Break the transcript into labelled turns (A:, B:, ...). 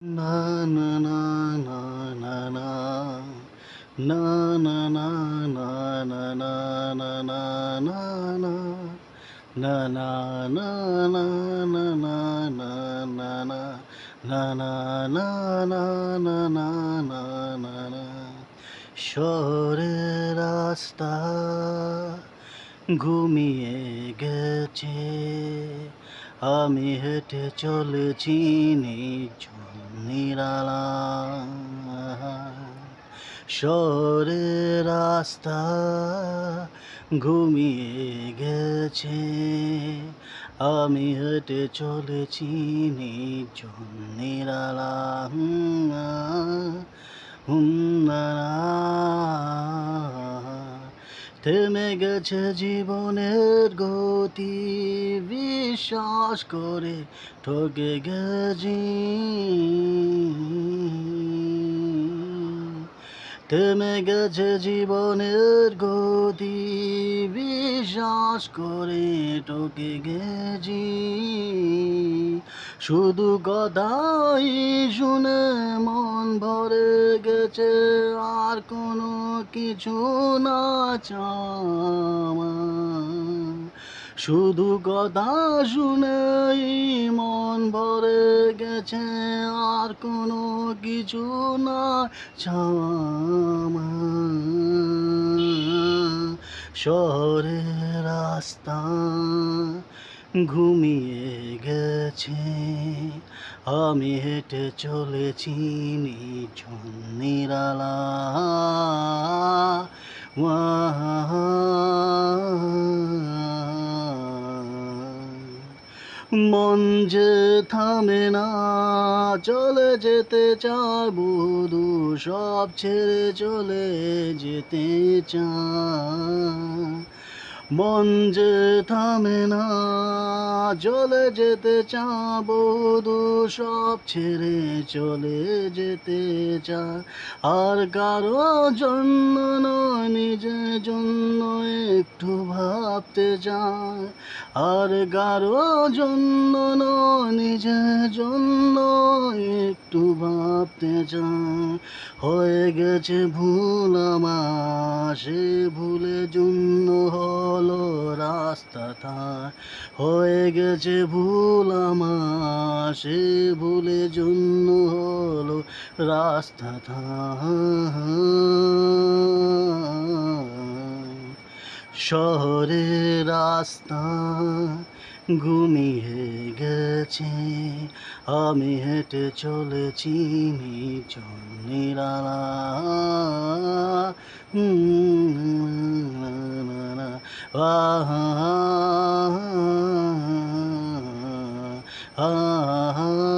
A: না না না না না না না না না না না না না না না না শহরের রাস্তা ঘুমিয়ে গেছে আমি হেঁটে চলেছি নিঝুম নিরালা সরে রাস্তা ঘুমিয়ে গেছে। আমি হেঁটে চলেছি নিজ নিরালা থেমে গেছে জীবনের গতি বিশ্বাস করে ঠকে গেছি। থেমে গেছে জীবনের গতি, বিশ্বাস করে ঠকে গেছি। শুধু কথাই শুনে মন ভরে গেছে, আর কোনো কিছু না চাওয়া। শুধু কথা শুনেই মন ভরে গেছে আর কোনো কিছু না শহরের রাস্তা ঘুমিয়ে গেছে আমি হেঁটে চলেছি নিঝুম নিরালা। মন যে থামে না, চলে যেতে চায় বধু, সব ছেড়ে চলে যেতে চায়। মন যে থামে না চলে যেতে চাবধু সব ছেড়ে চলে যেতে চায় আর কারও জন্য নয়, নিজের জন্য একটু ভাবতে চায় আর কারও জন্য নয়, নিজের জন্য একটু ভাবতে চায় হয়ে গেছে ভুল আমার, সে ভুলে জন্য হলো রাস্তা তার। হয়ে গেছে ভুল আমার, সে ভুলে জন্য হলো রাস্তা তার শহরের রাস্তা ঘুমিয়ে গেছে, আমি হেঁটে চলেছি নিচন নিরালা। আহা। ha ha